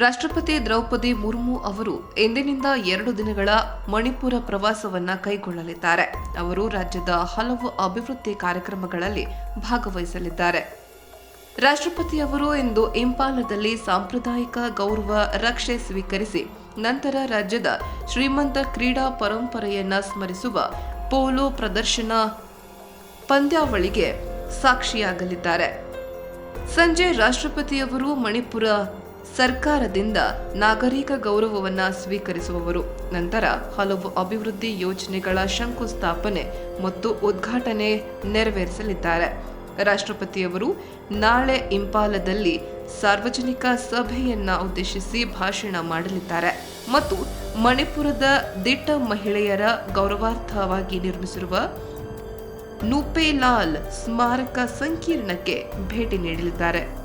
ರಾಷ್ಟ್ರಪತಿ ದ್ರೌಪದಿ ಮುರ್ಮು ಅವರು ಇಂದಿನಿಂದ ಎರಡು ದಿನಗಳ ಮಣಿಪುರ ಪ್ರವಾಸವನ್ನ ಕೈಗೊಳ್ಳಲಿದ್ದಾರೆ. ಅವರು ರಾಜ್ಯದ ಹಲವು ಅಭಿವೃದ್ಧಿ ಕಾರ್ಯಕ್ರಮಗಳಲ್ಲಿ ಭಾಗವಹಿಸಲಿದ್ದಾರೆ. ರಾಷ್ಟ್ರಪತಿ ಅವರು ಇಂದು ಇಂಪಾಲದಲ್ಲಿ ಸಾಂಪ್ರದಾಯಿಕ ಗೌರವ ರಕ್ಷೆ ಸ್ವೀಕರಿಸಿ, ನಂತರ ರಾಜ್ಯದ ಶ್ರೀಮಂತ ಕ್ರೀಡಾ ಪರಂಪರೆಯನ್ನ ಸ್ಮರಿಸುವ ಪೋಲೋ ಪ್ರದರ್ಶನ ಪಂದ್ಯಾವಳಿಗೆ ಸಾಕ್ಷಿಯಾಗಲಿದ್ದಾರೆ. ಸಂಜೆ ರಾಷ್ಟ್ರಪತಿಯವರು ಮಣಿಪುರ ಸರ್ಕಾರದಿಂದ ನಾಗರಿಕ ಗೌರವವನ್ನ ಸ್ವೀಕರಿಸುವವರು. ನಂತರ ಹಲವು ಅಭಿವೃದ್ಧಿ ಯೋಜನೆಗಳ ಶಂಕುಸ್ಥಾಪನೆ ಮತ್ತು ಉದ್ಘಾಟನೆ ನೆರವೇರಿಸಲಿದ್ದಾರೆ. ರಾಷ್ಟ್ರಪತಿಯವರು ನಾಳೆ ಇಂಪಾಲದಲ್ಲಿ ಸಾರ್ವಜನಿಕ ಸಭೆಯನ್ನ ಉದ್ದೇಶಿಸಿ ಭಾಷಣ ಮಾಡಲಿದ್ದಾರೆ. ಮತ್ತು ಮಣಿಪುರದ ದಿಟ್ಟ ಮಹಿಳೆಯರ ಗೌರವಾರ್ಥವಾಗಿ ನಿರ್ಮಿಸಿರುವ ನೂಪೇಲಾಲ್ ಸ್ಮಾರಕ ಸಂಕೀರ್ಣಕ್ಕೆ ಭೇಟಿ ನೀಡಲಿದ್ದಾರೆ.